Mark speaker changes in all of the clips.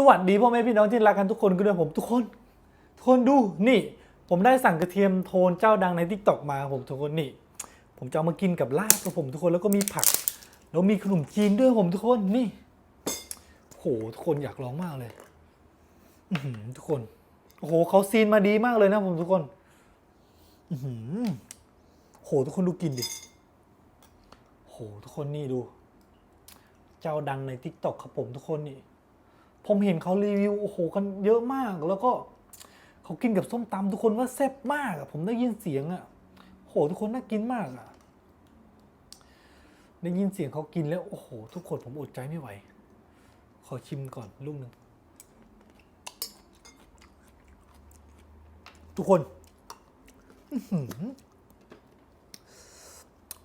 Speaker 1: สวัสดีพ่อแม่พี่น้องที่รักกันทุกคนกันด้วยผมทุกคนทุกคนดูนี่ ผมได้สั่งกระเทียมโทนเจ้าดังในทิกตอกมาผมทุกคนนี่ผมจะเอามากินกับลาบกับผมทุกคนแล้วก็มีผัก แล้วมีขนมจีนด้วยผมทุกคนนี่โหทุกคนอยากลองมากเลยทุกคนโอ้โหเขาซีนมาดีมากเลยนะผมทุกคนอือหือโหทุกคนดูกินดิโหทุกคนนี่ดู เจ้าดังในทิกตอกครับผมทุกคนนี่ ผมเห็นเขารีวิวโอ้โหกันเยอะมาก แล้วก็เขากินกับส้มตำทุกคนว่าแซ่บมากอะผมได้ยินเสียงอะโหทุกคนน่ากินมากอะได้ยินเสียงเขากินแล้วโอ้โห ทุกคนผมอดใจไม่ไหว ขอชิมก่อนลูกหนึ่งทุกคน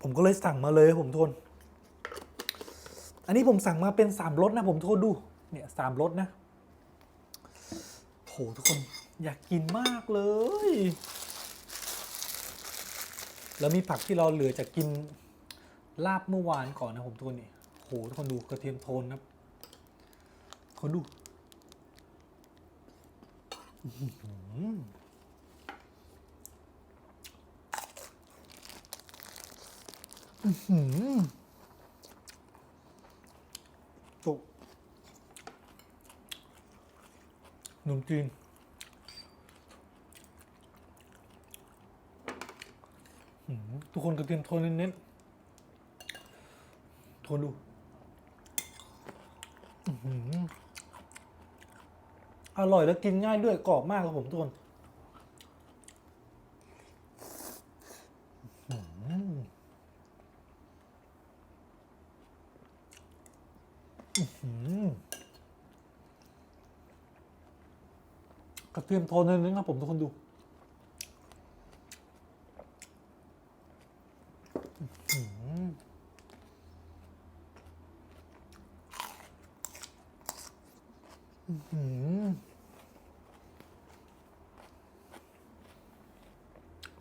Speaker 1: ผมก็เลยสั่งมาเลยผมทน อันนี้ผมสั่งมาเป็นสามรสนะผมโทษดู เนี่ยสามรสนะโหทุกคนอยากกินมากเลย แล้วมีผักที่เราเหลือจากกินลาบเมื่อวานก่อนนะผมทุกคนนี่โหทุกคนดูกระเทียมโทนนะครับคนดูอื้อหืออื้อจุก ขนมจีนหืมทุกคนกระเทียมโทนเน้นๆโทนดูอร่อยแล้วกินง่ายด้วยกรอบมากครับผมทุกคนอื้อหืออื้อหือ กระเทียมโทนเน้นๆครับผมทุกคนดูอืม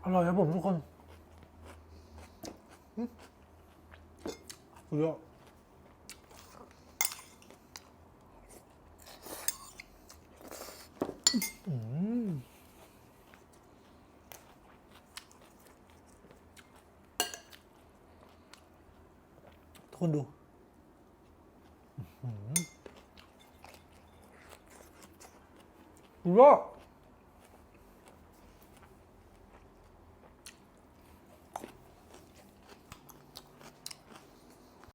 Speaker 1: อร่อยครับผมทุกคนอืมสุดยอดอืม ทุกคนดูรู้